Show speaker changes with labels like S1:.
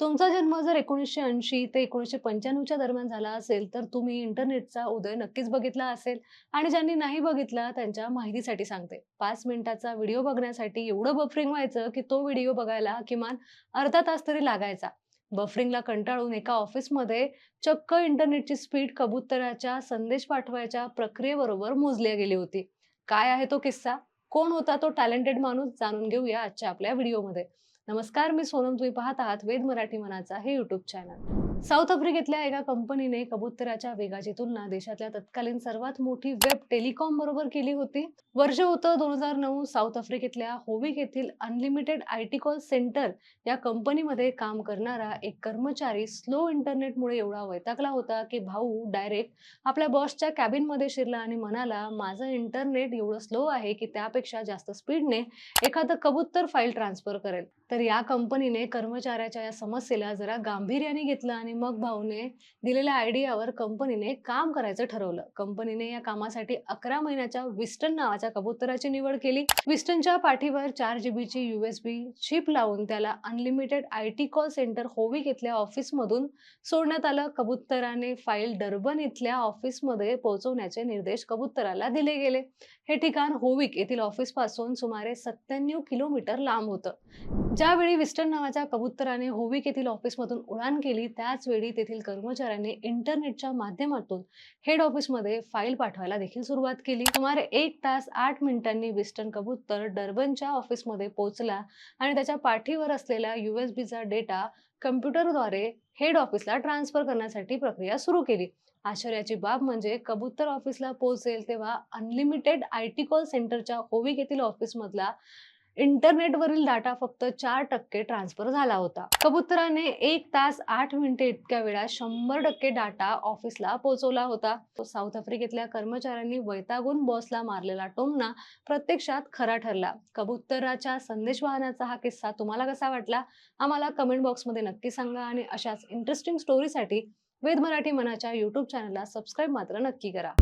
S1: तुमचा जन्म जर एकोणीसशे ऐंशी ते एकोणीसशे पंच्याण्णवच्या दरम्यान झाला असेल तर तुम्ही इंटरनेटचा उदय नक्कीच बघितला असेल. आणि ज्यांनी नाही बघितला त्यांच्या माहितीसाठी सांगते. पाच मिनिटाचा व्हिडिओ बघण्यासाठी एवढं बफरिंग व्हायचं की तो व्हिडिओ बघायला किमान अर्धा तास तरी लागायचा. बफरिंगला कंटाळून एका ऑफिसमध्ये चक्क इंटरनेटची स्पीड कबुतराच्या संदेश पाठवायच्या प्रक्रियेबरोबर मोजली गेली होती. काय आहे तो किस्सा? कोण होता तो टॅलेंटेड माणूस? जाणून घेऊया आजच्या आपल्या व्हिडिओमध्ये नमस्कार मी सोनम तुम्ही पाहत आहात वेद मराठी मनाचा हे युट्यूब चॅनल साऊथ आफ्रिकेतल्या एका कंपनीने कबुतराच्या वेगाची तुलना देशातल्या तत्कालीन सर्वात मोठी वेब टेलिकॉम बरोबर केली होती. वर्ष होतं दोन हजार नऊ साऊथ आफ्रिकेतल्या होविक येथील unlimited I T call centre या कंपनीमध्ये काम करणारा एक कर्मचारी स्लो इंटरनेटमुळे एवढा वैतागला होता की भाऊ डायरेक्ट आपल्या बॉसच्या कॅबिनमध्ये शिरला आणि म्हणाला माझं इंटरनेट एवढं स्लो आहे की त्यापेक्षा जास्त स्पीडने एखादं कबुतर फाईल ट्रान्सफर करेल. तर या कंपनीने कर्मचाऱ्याच्या या समस्येला जरा गांभीर्याने घेतलं आणि मग भाऊने दिलेल्या आयडियावर कंपनीने काम करायचं ठरवलं. कंपनीने या कामासाठी अकरा महिन्याच्या विस्टन नावाच्या कबुतराची निवड केली. विस्टनच्या पाठीवर चार जीबीची युएसबी चिप लावून त्याला unlimited I T call centre Howick इथल्या ऑफिसमधून सोडण्यात आलं. कबुतराने फाईल डर्बन इथल्या ऑफिसमध्ये पोहोचवण्याचे निर्देश कबुतराला दिले गेले. हे ठिकाण होविक येथील ऑफिसपासून सुमारे सत्त्याण्णव किलोमीटर लांब होतं. ज्यावेळी विस्टन नावाच्या कबुतराने होविक येथील ऑफिसमधून उडान केली त्या त्याच वेळी तेथील कर्मचाऱ्यांनी इंटरनेटच्या माध्यमातून हेड ऑफिसमध्ये फाईल पाठवायला देखील सुरुवात केली. सुमारे एक तास आठ मिनिटांनी विस्टन कबूतर डर्बनच्या ऑफिसमध्ये पोहोचला आणि त्याच्या पाठीवर असलेला युएसबीचा डेटा कम्प्युटरद्वारे हेड ऑफिसला ट्रान्सफर करण्यासाठी प्रक्रिया सुरू केली. आश्चर्याची बाब म्हणजे कबूतर ऑफिसला पोहोचेल तेव्हा अनलिमिटेड आय टी कॉल सेंटरच्या होविक येथील ऑफिसमधला इंटरनेटवरील डाटा फक्त चार टक्के ट्रान्सफर झाला होता. कबुतराने एक तास आठ मिनिटे इतक्या वेळात शंभर टक्के डाटा ऑफिसला पोहोचवला होता. तो साऊथ आफ्रिकेतल्या कर्मचाऱ्यांनी वैतागून बॉसला मारलेला टोमना प्रत्यक्षात खरा ठरला. कबुतराच्या संदेश वाहनाचा हा किस्सा तुम्हाला कसा वाटला? आम्हाला कमेंट बॉक्समध्ये नक्की सांगा आणि अशाच इंटरेस्टिंग स्टोरीसाठी वेद मराठी मनाच्या युट्यूब चॅनलला सबस्क्राईब मात्र नक्की करा.